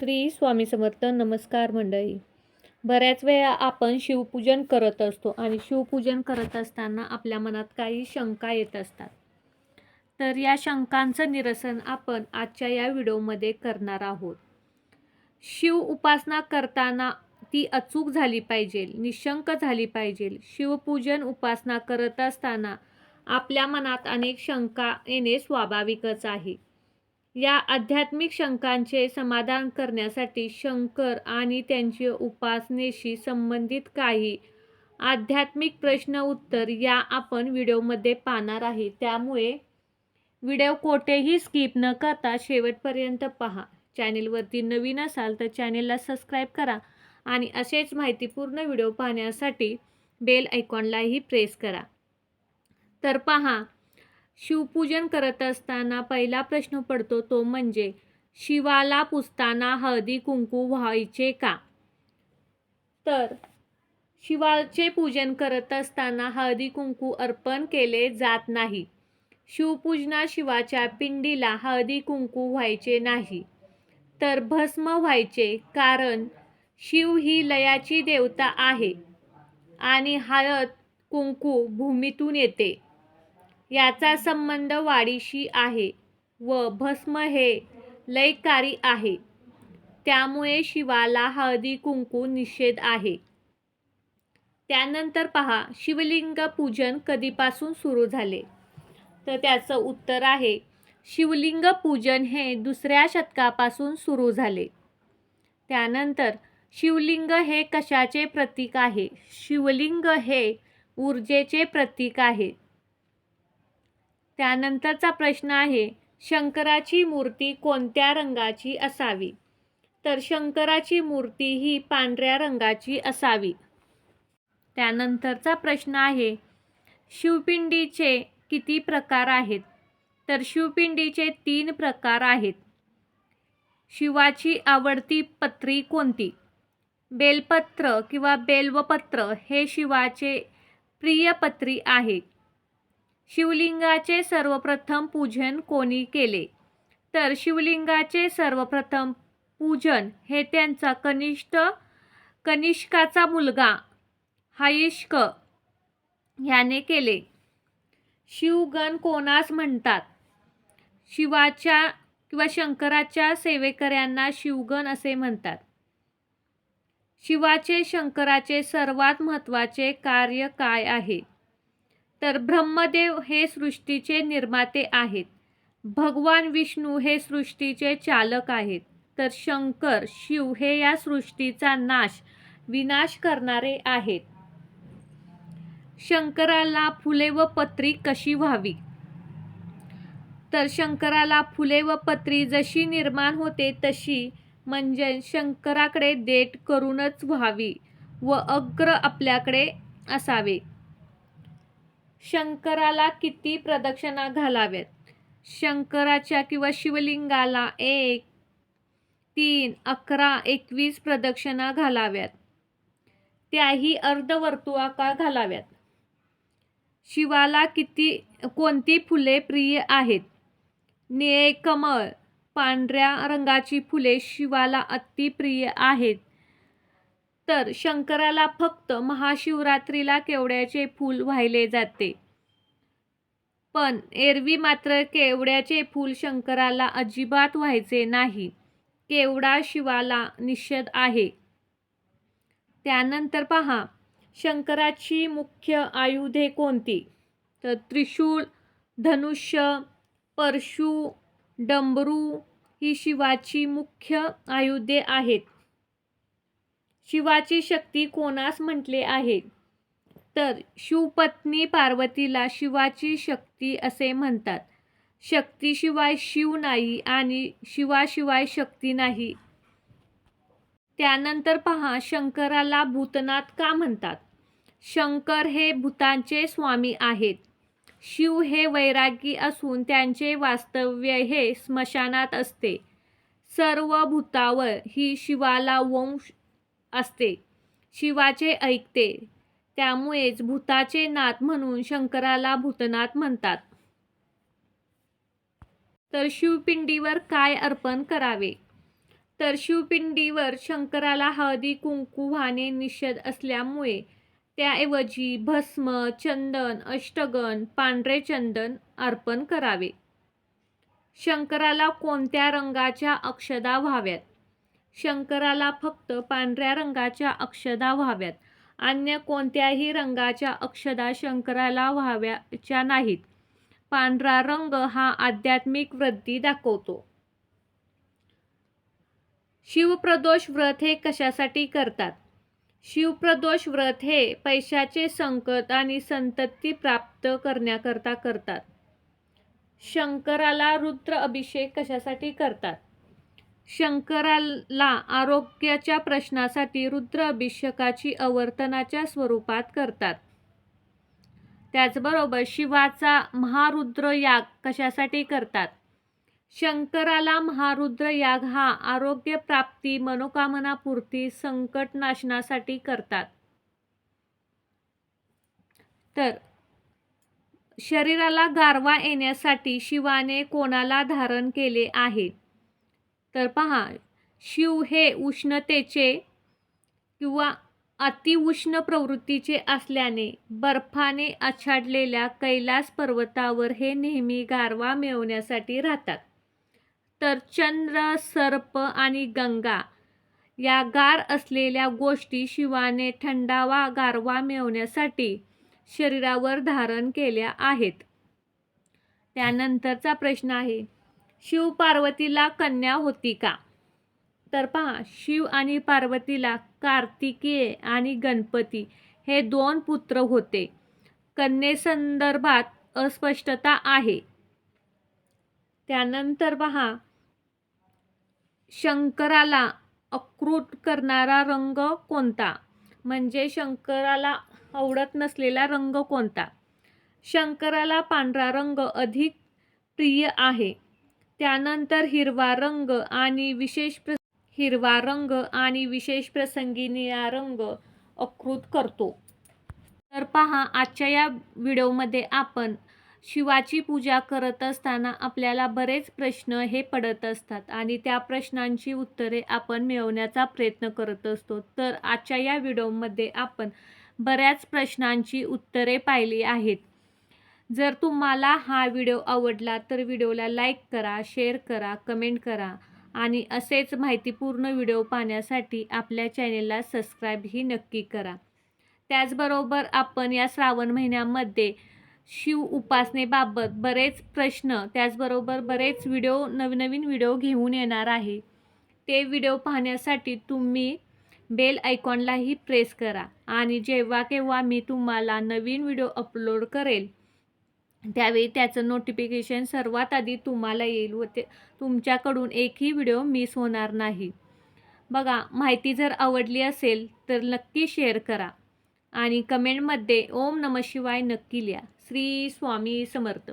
श्री स्वामी समर्थ नमस्कार मंडळी. बऱ्याच वेळा आपण शिवपूजन करत असतो आणि शिवपूजन करत असताना आपल्या मनात काही शंका येत असतात. तर या शंकांचं निरसन आपण आजच्या या व्हिडिओमध्ये करणार आहोत. शिव उपासना करताना ती अचूक झाली पाहिजे निशंक झाली पाहिजे. शिवपूजन उपासना करत असताना आपल्या मनात अनेक शंका येणे स्वाभाविकच आहे. या आध्यात्मिक शंकांचे समाधान करण्यासाठी शंकर आणि त्यांची उपासनेशी संबंधित काही आध्यात्मिक प्रश्न उत्तर या आपण व्हिडिओमध्ये पाहणार आहे. त्यामुळे व्हिडिओ कोठेही स्किप न करता शेवटपर्यंत पहा. चॅनेलवरती नवीन असाल तर चॅनेलला सबस्क्राईब करा आणि असेच माहितीपूर्ण व्हिडिओ पाहण्यासाठी बेल आयकॉनलाही प्रेस करा. तर पहा शिवपूजन करत असताना पहिला प्रश्न पडतो तो म्हणजे शिवाला पुसताना हळदी कुंकू व्हायचे का? तर शिवाचे पूजन करत असताना हळदी कुंकू अर्पण केले जात नाही. शिवपूजना शिवाच्या पिंडीला हळदी कुंकू व्हायचे नाही. तर भस्म व्हायचे कारण शिव ही लयाची देवता आहे आणि हळद कुंकू भूमीतून येते. याचा संबंध वाढीशी आहे व भस्म हे लयकारी आहे. त्यामुळे शिवाला हळदी कुंकू निषेध आहे. त्यानंतर पहा शिवलिंग पूजन कधीपासून सुरू झाले? तर त्याचं उत्तर आहे शिवलिंग पूजन हे दुसऱ्या शतकापासून सुरू झाले. त्यानंतर शिवलिंग हे कशाचे प्रतीक आहे? शिवलिंग हे ऊर्जेचे प्रतीक आहे. त्यानंतरचा प्रश्न आहे शंकराची मूर्ती कोणत्या रंगाची असावी? तर शंकराची मूर्ती ही पांढऱ्या रंगाची असावी. त्यानंतरचा प्रश्न आहे शिवपिंडीचे किती प्रकार आहेत? तर शिवपिंडीचे तीन प्रकार आहेत. शिवाची आवडती पत्री कोणती? बेलपत्र किंवा बेल्वपत्र हे शिवाचे प्रियपत्री आहे. शिवलिंगाचे सर्वप्रथम पूजन कोणी केले? तर शिवलिंगाचे सर्वप्रथम पूजन हे त्यांचा कनिष्ठ कनिष्काचा मुलगा हायिष्क ह्याने केले. शिवगण कोणास म्हणतात? शिवाच्या किंवा शंकराच्या सेवेकऱ्यांना शिवगण असे म्हणतात. शिवाचे शंकराचे सर्वात महत्त्वाचे कार्य काय आहे? तर ब्रह्मदेव हे सृष्टीचे निर्माते आहेत. भगवान विष्णू हे सृष्टीचे चालक आहेत. तर शंकर शिव हे या सृष्टीचा नाश विनाश करणारे आहेत. शंकराला फुले व पत्री कशी व्हावी? तर शंकराला फुले व पत्री जशी निर्माण होते तशी म्हणजे शंकराकडे देठ करूनच व्हावी व अग्र आपल्याकडे असावे. शंकराला किती प्रदक्षिणा घालाव्यात? शंकराच्या किंवा शिवलिंगाला एक तीन अकरा एकवीस प्रदक्षिणा घालाव्यात. त्याही अर्धवर्तुळाकार घालाव्यात. शिवाला किती कोणती फुले प्रिय आहेत? निळे कमळ पांढऱ्या रंगाची फुले शिवाला अतिप्रिय आहेत. तर शंकराला फक्त महाशिवरात्रीला केवड्याचे फूल वाहिले जाते. पण एरवी मात्र केवड्याचे फूल शंकराला अजिबात व्हायचे नाही. केवडा शिवाला निषेध आहे. त्यानंतर पहा शंकराची मुख्य आयुधे कोणती? तर त्रिशूळ धनुष्य परशु डंबरू ही शिवाची मुख्य आयुधे आहेत. शिवाची शक्ती कोणास म्हटले आहे? तर शिवपत्नी पार्वतीला शिवाची शक्ती असे म्हणतात. शक्तीशिवाय शिव नाही आणि शिवाशिवाय शक्ती नाही. त्यानंतर पहा शंकराला भूतनाथ का म्हणतात? शंकर हे भूतांचे स्वामी आहेत. शिव हे वैरागी असून त्यांचे वास्तव्य हे स्मशानात असते. सर्व भूतावर ही शिवाला वंश असते. शिवाचे ऐकते. त्यामुळेच भूताचे नाथ म्हणून शंकराला भूतनाथ म्हणतात. तर शिवपिंडीवर काय अर्पण करावे? तर शिवपिंडीवर शंकराला हळदी कुंकू वाहणे निषेध असल्यामुळे त्याऐवजी भस्म चंदन अष्टगन पांढरे चंदन अर्पण करावे. शंकराला कोणत्या रंगाच्या अक्षदा व्हाव्यात? शंकराला फक्त पांढऱ्या रंगाच्या अक्षदा व्हाव्यात. अन्य कोणत्याही रंगाच्या अक्षदा शंकराला व्हाव्याच्या नाहीत. पांढरा रंग हा आध्यात्मिक वृद्धी दाखवतो. शिवप्रदोष व्रत हे कशासाठी करतात? शिवप्रदोष व्रत हे पैशाचे संकट आणि संतती प्राप्त करण्याकरता करतात. शंकराला रुद्र अभिषेक कशासाठी करतात? शंकराला आरोग्याच्या प्रश्नासाठी रुद्र अभिषेकाची अवर्तनाच्या स्वरूपात करतात. त्याचबरोबर शिवाचा महारुद्र याग कशासाठी करतात? शंकराला महारुद्र याग हा आरोग्य प्राप्ती मनोकामना पूर्ती संकट नाशनासाठी करतात. तर शरीराला गारवा येण्यासाठी शिवाने कोणाला धारण केले आहे? तर पहा शिव हे उष्णतेचे किंवा अतिउष्ण प्रवृत्तीचे असल्याने बर्फाने आच्छाडलेल्या कैलास पर्वतावर हे नेहमी गारवा मिळवण्यासाठी राहतात. तर चंद्र सर्प आणि गंगा या गार असलेल्या गोष्टी शिवाने थंडावा गारवा मिळवण्यासाठी शरीरावर धारण केल्या आहेत. त्यानंतरचा प्रश्न आहे शिव पार्वतीला कन्या होती का? तर पहा शिव आणि पार्वतीला कार्तिकेय आणि गणपती हे दोन पुत्र होते. कन्येसंदर्भात अस्पष्टता आहे. त्यानंतर पहा शंकराला अकृत करणारा रंग कोणता? म्हणजे शंकराला आवडत नसलेला रंग कोणता? शंकराला पांढरा रंग अधिक प्रिय आहे. त्यानंतर हिरवा रंग आणि विशेष प्र हिरवा रंग आणि विशेष प्रसंगी निळा रंग अकृत करतो. तर पहा आजच्या या व्हिडिओमध्ये आपण शिवाची पूजा करत असताना आपल्याला बरेच प्रश्न हे पडत असतात आणि त्या प्रश्नांची उत्तरे आपण मिळवण्याचा प्रयत्न करत असतो. तर आजच्या या व्हिडिओमध्ये आपण बऱ्याच प्रश्नांची उत्तरे पाहिली आहेत. जर तुम्हाला हा व्हिडिओ आवडला तर व्हिडिओला लाईक करा शेअर करा कमेंट करा आणि असेच माहितीपूर्ण व्हिडिओ पाहण्यासाठी आपल्या चॅनेलला सबस्क्राईबही नक्की करा. त्याचबरोबर आपण या श्रावण महिन्यामध्ये शिव उपासनेबाबत बरेच प्रश्न त्याचबरोबर बरेच व्हिडिओ नवनवीन व्हिडिओ घेऊन येणार आहे. ते व्हिडिओ पाहण्यासाठी तुम्ही बेल आयकॉनलाही प्रेस करा आणि जेव्हा केव्हा मी तुम्हाला नवीन व्हिडिओ अपलोड करेल त्यावेळी त्याचं नोटिफिकेशन सर्वात आधी तुम्हाला येईल व ते तुमच्याकडून एकही व्हिडिओ मिस होणार नाही. बघा माहिती जर आवडली असेल तर नक्की शेअर करा आणि कमेंटमध्ये ओम नम शिवाय नक्की लिहा. श्री स्वामी समर्थ.